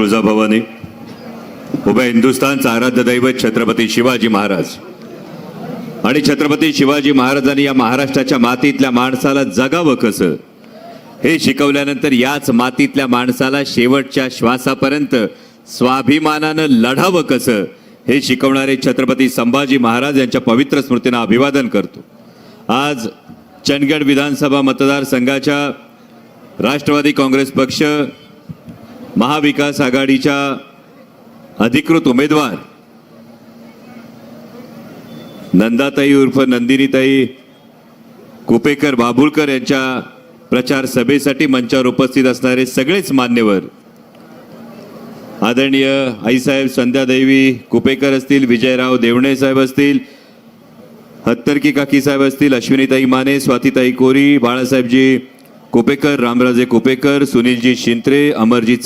तुळजाभवानी. उभ्या हिंदुस्थानचं आराध्य दैवत छत्रपती शिवाजी महाराज. आणि छत्रपती शिवाजी महाराजांनी या महाराष्ट्राच्या मातीतल्या माणसाला जगावं कसं? हे शिकवल्यानंतर याच मातीतल्या माणसाला शेवटच्या श्वासापर्यंत स्वाभिमानानं लढावं कसं? हे शिकवणारे छत्रपती संभाजी महाराज यांच्या पवित्र स्मृतींना अभिवादन करतो. आज चंदगड विधानसभा मतदारसंघाच्या राष्ट्रवादी काँग्रेस पक्ष महाविकास आघाडीच्या अधिकृत उमेदवार नंदाताई उर्फ नंदिनीताई कुपेकर बाबुळकर यांच्या प्रचार सभेसाठी मंचावर उपस्थित असणारे सगळेच मान्यवर आदरणीय आईसाहेब संध्यादेवी कुपेकर असतील विजयराव देवणे साहेब असतील हत्तरकी काकी साहेब असतील अश्विनीताई माने स्वातीताई कोरी बाळासाहेबजी कुपेकर रामराजे कुपेकर सुनीलजी शिंत्रे अमरजी